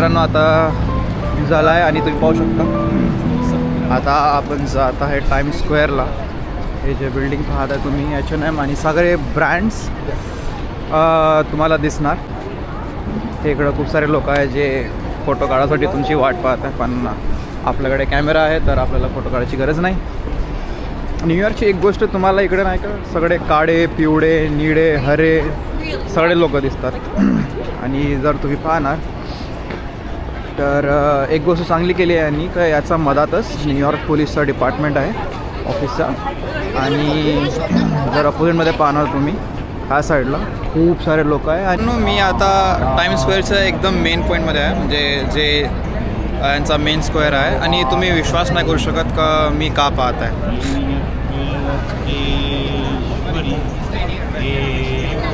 मित्रांनो आता झाला आहे आणि तुम्ही पाहू शकता. आता आपण जात आहे टाईम स्क्वेअरला हे जे बिल्डिंग पाहता तुम्ही एच एन एम आणि सगळे ब्रँड्स तुम्हाला दिसणार. हे इकडं खूप सारे लोक आहे जे फोटो काढायसाठी तुमची वाट पाहत आहे पण आपल्याकडे कॅमेरा आहे तर आपल्याला फोटो काढायची गरज नाही. न्यूयॉर्कची एक गोष्ट तुम्हाला इकडे नाही का सगळे काळे पिवळे निळे हरे सगळे लोक दिसतात. आणि जर तुम्ही पाहणार तर एक गोष्ट चांगली केली आहे यांनी का याचा मधातच न्यूयॉर्क पोलीसचा डिपार्टमेंट आहे ऑफिसचा आणि जर अपोजिटमध्ये पाहणार तुम्ही ह्या साईडला खूप सारे लोक आहे आणि मी आता टाइम स्क्वेअरच्या एकदम मेन पॉईंटमध्ये आहे म्हणजे जे यांचा मेन स्क्वेअर आहे आणि तुम्ही विश्वास नाही करू शकत का मी का पाहत आहे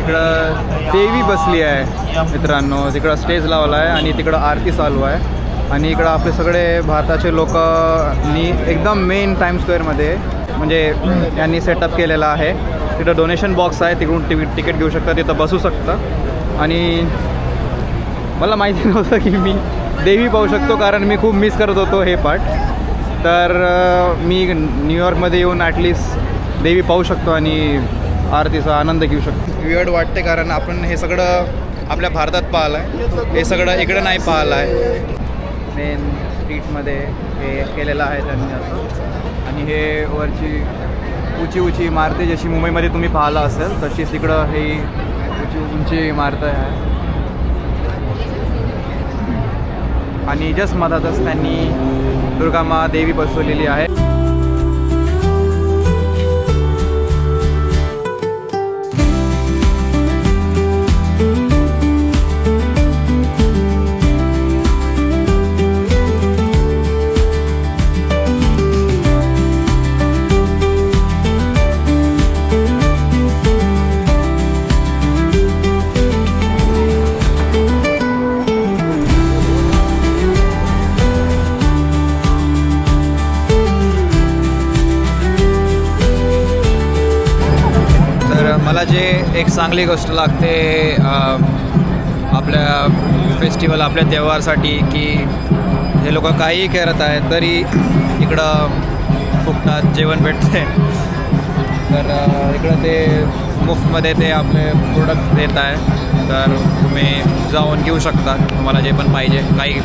इकडं देवी बसली आहे मित्रांनो. तिकडं स्टेज लावला आहे आणि तिकडं आरती चालू आहे. आणि इकडं आपले सगळे भारताचे लोकनी एकदम मेन टाईम स्क्वेअरमध्ये म्हणजे यांनी सेटअप केलेला आहे. तिकडं डोनेशन बॉक्स आहे तिकडून टिकीट तिकीट घेऊ शकता तिथं बसू शकतं. आणि मला माहिती नव्हतं की मी देवी पाहू शकतो कारण मी खूप मिस करत होतो हे पार्ट तर मी न्यूयॉर्कमध्ये येऊन ॲटलिस्ट देवी पाहू शकतो आणि आरतीचा आनंद घेऊ शकतो. विअर्ड वाटते कारण आपण हे सगळं आपल्या भारतात पाहिलं आहे हे सगळं इकडं नाही पाहिलं आहे मेन स्ट्रीटमध्ये हे केलेलं आहे त्यांनी असं. आणि हे वरची उंची उंची इमारती जशी मुंबईमध्ये तुम्ही पाहिलं असेल तशीच इकडं हे उंची उंची इमारत आहे. आणि जस्ट मधातच त्यांनी दुर्गामा देवी बसवलेली आहे. मला जे एक चांगली गोष्ट लागते आपल्या फेस्टिवल आपल्या त्योहारसाठी की हे लोक काहीही करत आहेत तरी इकडं फुकटात जेवण भेटते. तर इकडं ते मुफ्तमध्ये ते आपले प्रोडक्ट देत आहे. तर तुम्ही जाऊन घेऊ शकता. तुम्हाला जे पण पाहिजे काही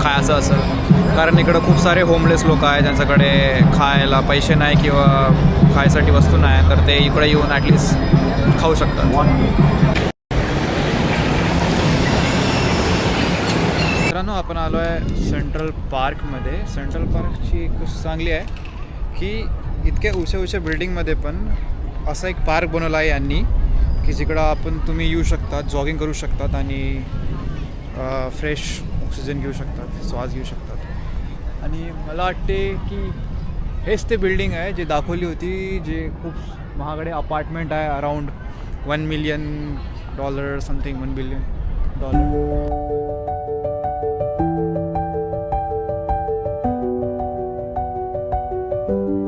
खायचं असं कारण इकडं खूप सारे होमलेस लोक आहेत ज्यांच्याकडे खायला पैसे नाही किंवा खायसाठी वस्तू नाही तर ते इकडे येऊन ॲटलिस्ट खाऊ शकतात. मित्रांनो आपण आलो आहे सेंट्रल पार्कमध्ये सेंट्रल पार्कची एक गोष्ट चांगली आहे की इतक्या उशा उशा बिल्डिंगमध्ये पण असा एक पार्क बनवला आहे यांनी की जिकडं आपण तुम्ही येऊ शकतात जॉगिंग करू शकतात आणि फ्रेश ऑक्सिजन घेऊ शकतात, श्वास घेऊ शकतात. आणि मला वाटते की हेच ते बिल्डिंग आहे जे दाखवली होती, जे खूप महागडे अपार्टमेंट आहे around one million dollar something one billion dollar तर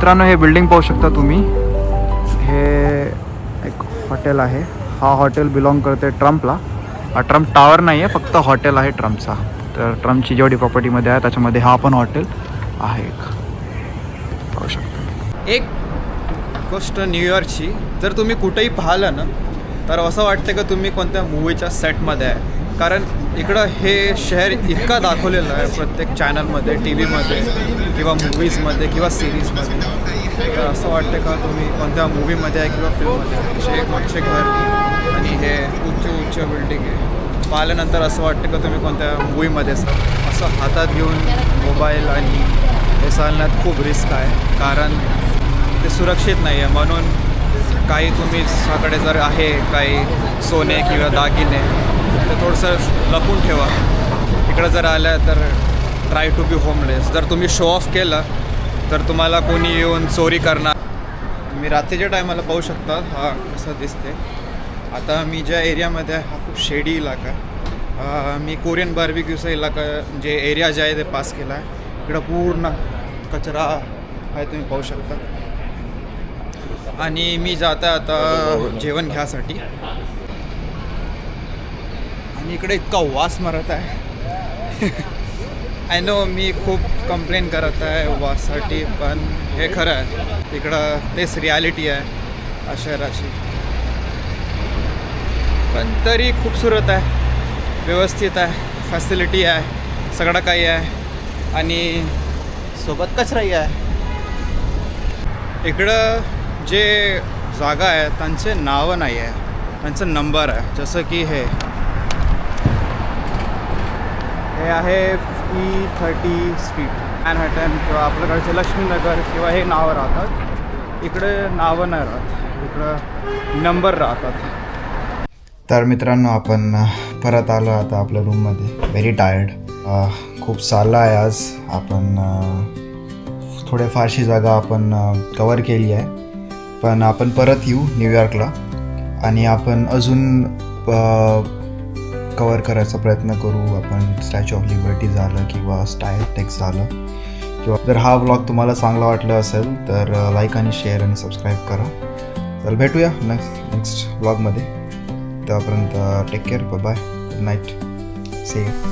मित्रांनो हे बिल्डिंग पाहू शकता तुम्ही. हे एक हॉटेल आहे. हा हॉटेल बिलॉंग करते ट्रम्पला. हा ट्रम्प टावर नाही आहे फक्त हॉटेल आहे ट्रम्पचा. तर ट्रम्पची जेवढी प्रॉपर्टीमध्ये आहे त्याच्यामध्ये हा पण हॉटेल आहे एक. पाहू शकता. एक गोष्ट न्यूयॉर्कची जर तुम्ही कुठेही पाहिलं ना तर असं वाटतं का तुम्ही कोणत्या मूवीच्या सेटमध्ये आहे. कारण इकडं हे शहर इतका दाखवलेलं आहे प्रत्येक चॅनलमध्ये टी व्हीमध्ये किंवा मूवीजमध्ये किंवा सिरीजमध्ये तर असं वाटतं का तुम्ही कोणत्या मूवीमध्ये आहे किंवा फिल्ममध्ये एक मोठे घर आणि हे उच्च उच्च बिल्डिंग आहे. पाहिल्यानंतर असं वाटतं का तुम्ही कोणत्या मूवीमध्ये असाल? असं हातात घेऊन मोबाईल आणि हे चालण्यात खूप रिस्क आहे. कारण ते सुरक्षित नाही आहे म्हणून काही तुम्ही साकडे जर आहे काही सोने किंवा दागिने तर थोडंसं लपून ठेवा. इकडं जर आलं तर ट्राय टू बी होमलेस जर तुम्ही शो ऑफ केलं तर तुम्हाला कोणी येऊन चोरी करणार. तुम्ही रात्रीच्या टायमाला पाहू शकता. हा कसं दिसते आता मी ज्या एरियामध्ये आहे हा खूप शेडी इलाका आहे. मी कोरियन बार्बिक्यूचा इलाका जे एरिया जे आहे ते पास केला आहे. इकडं पूर्ण कचरा आहे तुम्ही पाहू शकता. आणि मी जात आहे आता जेवण घ्यासाठी. आणि इकडे इतका वास मारत आहे. आय नो मी खूप कंप्लेन करत आहे वाससाठी पण हे खरं आहे. इकडं तेच रियालिटी आहे या शहराची पण तरी खूपसुरत आहे व्यवस्थित आहे फॅसिलिटी आहे सगळं काही आहे. आणि सोबत कचराही आहे. इकडं जे जागा आहे त्यांचे नावं नाही आहे. त्यांचं नंबर आहे. जसं की हे. हे आहे ई थर्टी स्ट्रीट मॅनहॅटन किंवा आपल्याकडचे लक्ष्मीनगर किंवा हे नावं राहतात. इकडे नावं नाही राहत इकडं नंबर राहतात. तर मित्रांनो आपण परत आलो आता आपल्या रूममध्ये व्हेरी टायर्ड खूप चाललं आहे आज. आपण थोडे फारशी जागा आपण कवर केली आहे. पण आपण परत येऊ न्यूयॉर्कला आणि आपण अजून कवर करायचा प्रयत्न करू आपण स्टॅच्यू ऑफ लिबर्टी झालं किंवा स्टायर टेक्स झालं. किंवा जर हा ब्लॉग तुम्हाला चांगला वाटला असेल तर लाईक आणि शेअर आणि सबस्क्राईब करा. चल भेटूया नेक्स्ट नेक्स्ट ब्लॉगमध्ये तोपर्यंत take care bye good night safe